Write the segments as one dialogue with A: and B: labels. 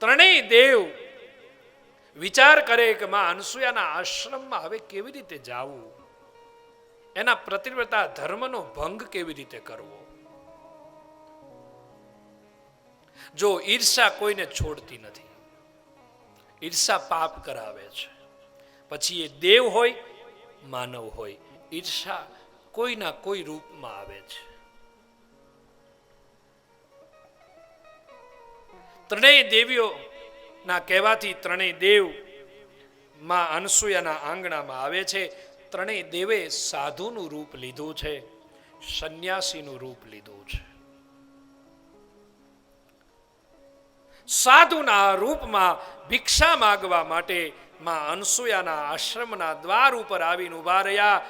A: ત્રણેય દેવ વિચાર કરે કે માં અનસુયાના આશ્રમમાં હવે કેવી રીતે જાવું? એના પ્રતિવ્રતા ધર્મનો ભંગ કેવી રીતે કરવો? જો ઈર્ષા કોઈને છોડતી નથી, ઈર્ષા પાપ કરાવે છે. પછી એ દેવ હોય, માનવ હોય, ઈર્ષા કોઈના કોઈ રૂપમાં આવે છે. ત્રણેય દેવીઓ ના કહેવાથી ત્રણેય દેવમાં અનસુયાના આંગણામાં આવે છે. ત્રણેય દેવે સાધુનું રૂપ લીધું છે, સંન્યાસીનું રૂપ લીધું છે. સાધુના રૂપમાં ભિક્ષા માગવા માટે માં અનસુયાના આશ્રમના દ્વાર ઉપર આવીને ઊભા રહ્યા.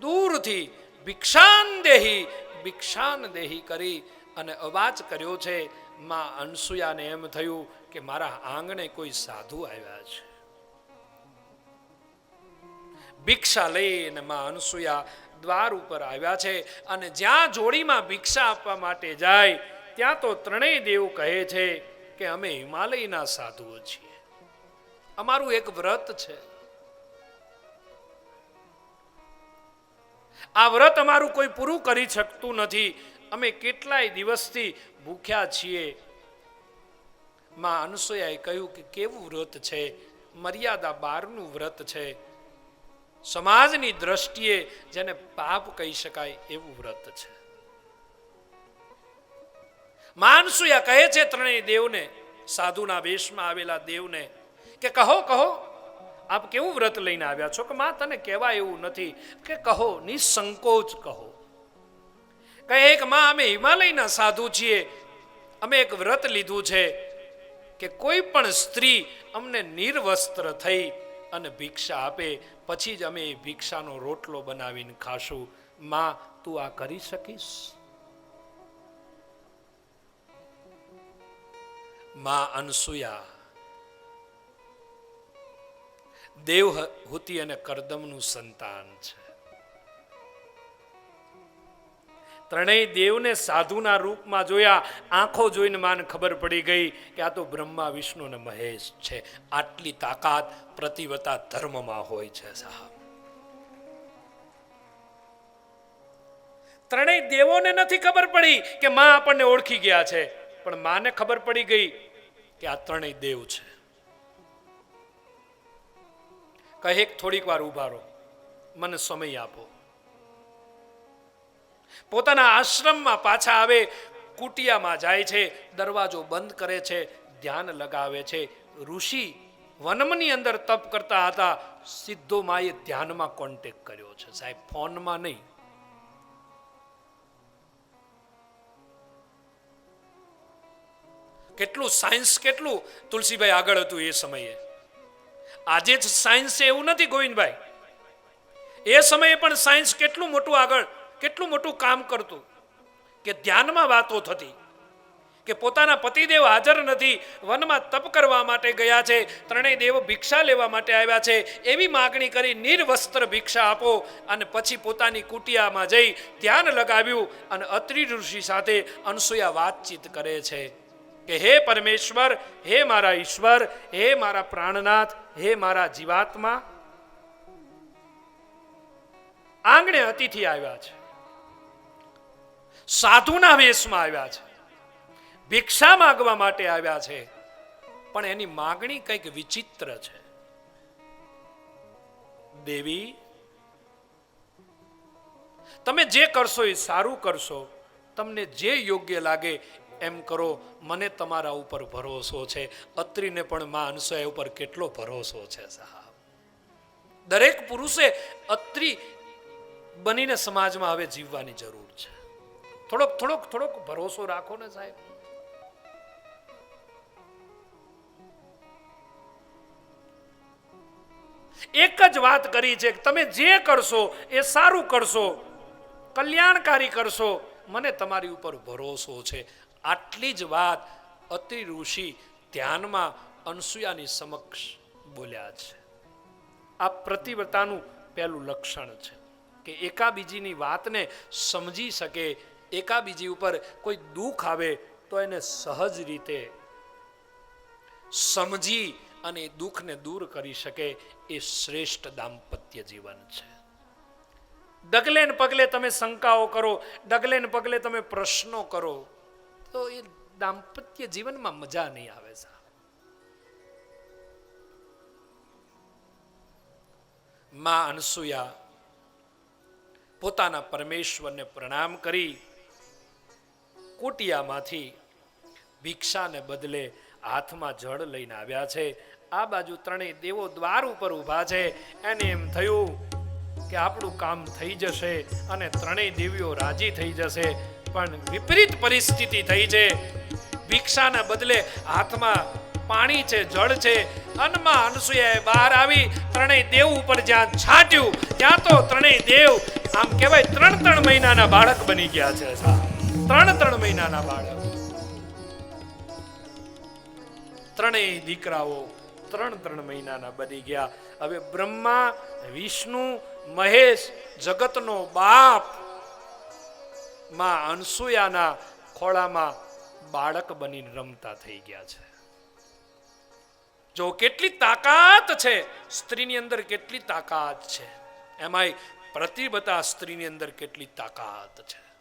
A: દૂરથી ભિક્ષાન દેહી ભિક્ષાન દેહી કરી અને અવાજ કર્યો છે માં અનસુયાને એમ થયું કે મારા આંગણે કોઈ સાધુ આવ્યા છે. ભિક્ષા લઈને માં અનસુયા દ્વાર ઉપર આવ્યા છે અને જ્યાં જોડીમાં ભિક્ષા આપવા માટે જાય, ત્યાં તો ત્રણેય દેવ કહે છે કે અમે હિમાલયના સાધુઓ છીએ. અમારું એક વ્રત છે. આ વ્રત અમારું કોઈ પૂરું કરી શકતું નથી. અમે કેટલાય દિવસથી ભૂખ્યા છીએ. માં અનસુયાએ કહ્યું કે કેવું વ્રત છે? મર્યાદા બારનું વ્રત છે. સમાજની દ્રષ્ટિએ જેને પાપ કહી શકાય એવું વ્રત છે. માનસુયા કહે છે ત્રણેય દેવને, સાધુના વેશમાં આવેલા દેવને, કે કહો કહો, આપ કેવું વ્રત લઈને આવ્યા છો? કે માં તને કહેવાય એવું નથી. કે કહો, નિસંકોચ કહો. કહે એક માં અમે હિમાલયના સાધુ છીએ. અમે એક વ્રત લીધું છે કે કોઈ પણ સ્ત્રી અમને નિર્વસ્ત્ર થઈ અને ભિક્ષા આપે, પછી જ અમે એ ભિક્ષાનો રોટલો બનાવીને ખાશું. માં, તું આ કરી શકીશ? માં અનસુયા, દેવહૂતિ અને કરદમનું સંતાન છે. ત્રણેય દેવને સાધુના રૂપમાં જોયા, આંખો જોઈને માને ખબર પડી ગઈ કે આ તો બ્રહ્મા, વિષ્ણુ અને મહેશ છે. આટલી તાકાત પ્રતિવતા ધર્મમાં હોય છે સાહેબ. ત્રણેય દેવોને નથી ખબર પડી કે માં આપણને ઓળખી ગયા છે, પણ માને ખબર પડી ગઈ કે આ ત્રણેય દેવ છે. કહે થોડીક વાર ઉભારો મને સમય આપો. પોતાના આશ્રમમાં પાછા આવે, કુટિયામાં જાય છે, દરવાજો બંધ કરે છે, ધ્યાન લગાવે છે. ઋષિ વનમની અંદર તપ કરતા હતા સીધો માએ ધ્યાનમાં કોન્ટેક કર્યો છે. સાહેબ, ફોનમાં નહીં. કેટલું સાયન્સ કેટલું? તુલસીભાઈ આગળ હતું એ સમયે. આજે જ સાયન્સ એવું નથી ગોવિંદભાઈ. એ સમયે પણ સાયન્સ કેટલું મોટું આગળ? કેટલું મોટું કામ કરતું? કે ધ્યાનમાં વાતો થતી? કે પોતાના પતિદેવ હાજર નથી, વનમાં તપ કરવા માટે ગયા છે, ત્રણેય દેવ ભિક્ષા લેવા માટે આવ્યા છે, એવી માગણી કરી નિર્વસ્ત્ર ભિક્ષા આપો અને પછી પોતાની કુટિયામાં જઈ ધ્યાન લગાવ્યું અને અત્રિ ઋષિ સાથે અનસુયા વાતચીત કરે છે. કે હે પરમેશ્વર, હે મારા ઈશ્વર, હે મારા પ્રાણનાથ, હે મારા જીવાત્મા? આંગણે અતિથિ આવ્યા છે. સાધુના વેશમાં આવ્યા છે. ભિક્ષા માગવા માટે આવ્યા છે. પણ એની માગણી કંઈક વિચિત્ર છે. દેવી, તમે જે કરશો એ સારું કરશો. તમને જે યોગ્ય લાગે એમ કરો. મને તમારા ઉપર ભરોસો છે. અત્રિને પણ માં અનસુયા ઉપર કેટલો ભરોસો છે સાહેબ? દરેક પુરુષે અત્રિ બનીને સમાજમાં હવે જીવવાની જરૂર છે. થોડોક થોડોક થોડોક ભરોસો રાખો ને સાહેબ. એક જ વાત કરી છે કે તમે જે કરશો એ સારું કરશો, કલ્યાણકારી કરશો, મને તમારી ઉપર ભરોસો છે. આટલી જ વાત અતિ ઋષિ ધ્યાનમાં અનસુયાની સમક્ષ બોલ્યા છે. આ પ્રતિવ્રતાનું પહેલું લક્ષણ છે કે એકાબીજીની વાતને સમજી શકે એકાબીજી ઉપર કોઈ દુઃખ આવે તો એને સહજ રીતે સમજી અને એ દુઃખને દૂર કરી શકે એ શ્રેષ્ઠ દાંપત્ય જીવન છે. ડગલે ને પગલે તમે શંકાઓ કરો, ડગલે ને પગલે તમે પ્રશ્નો કરો, તો એ દાંપત્ય જીવનમાં મજા નહીં આવે સાહેબ. માં અનસુયા પોતાના પરમેશ્વરને પ્રણામ કરી કુટિયામાંથી ભિક્ષાને બદલે હાથમાં જળ લઈને આવ્યા છે. આ બાજુ ત્રણેય દેવો દ્વાર ઉપર ઊભા છે. એને એમ થયું કે આપણું કામ થઈ જશે અને ત્રણેય દેવીઓ રાજી થઈ જશે. પણ વિપરીત પરિસ્થિતિ થઈ છે. ભિક્ષાના બદલે હાથમાં પાણી છે, જળ છે. અનમાં અનસુયાએ બહાર આવી ત્રણેય દેવ ઉપર જ્યાં છાંટ્યું, ત્યાં તો ત્રણેય દેવ, આમ કહેવાય ત્રણ ત્રણ મહિનાના બાળક બની ગયા છે સાહેબ. ત્રણ ત્રણ મહિનાના બાળક. ત્રણેય દીકરાઓ ત્રણ ત્રણ મહિનાના બની ગયા. હવે બ્રહ્મા, વિષ્ણુ, મહેશ, જગતનો બાપમાં અનસુયાના ખોળામાં બાળક બનીને રમતા થઈ ગયા છે. જો કેટલી તાકાત છે, સ્ત્રીની અંદર કેટલી તાકાત છે. એમાંય પ્રતિબતા સ્ત્રીની અંદર કેટલી તાકાત છે.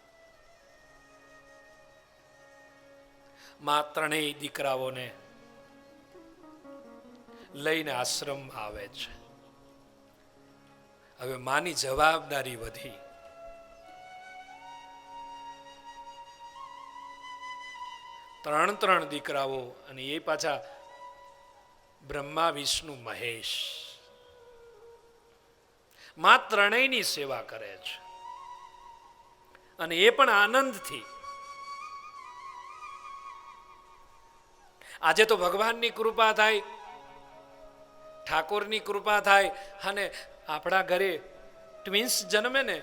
A: માં ત્રણેય દીકરાઓને લઈને આશ્રમ આવે છે. હવે માની જવાબદારી વધી. ત્રણ ત્રણ દીકરાઓ અને એ પાછા બ્રહ્મા, વિષ્ણુ, મહેશ. માં ત્રણેયની સેવા કરે છે. અને એ પણ આનંદથી. આજે તો ભગવાનની કૃપા થાય, ઠાકોરની કૃપા થાય, અને આપણા ઘરે ટ્વિન્સ જન્મે ને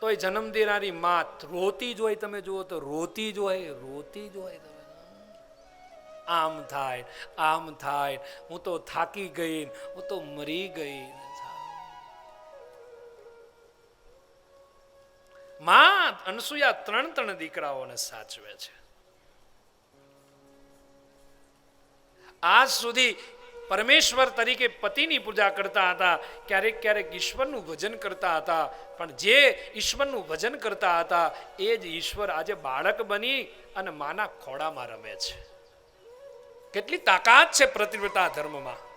A: તો જન્મ દેનારી માત રોતી જ હોય તમે જુઓ તો, રોતી જ હોય, રોતી જ હોય આમ થાય આમ થાય, હું તો થાકી ગઈ, હું તો મરી ગઈ. માં અનસુયા ત્રણ ત્રણ દીકરાઓને સાચવે છે. આજ સુધી પરમેશ્વર તરીકે પતિની પૂજા કરતા હતા, ક્યારેક ક્યારેક ઈશ્વરનું ભજન કરતા હતા, પણ જે ઈશ્વરનું ભજન કરતા હતા, એ જ ઈશ્વર આજે બાળક બની અને માના ખોડામાં રમે છે. કેટલી તાકાત છે પ્રતિવ્રતા ધર્મમાં.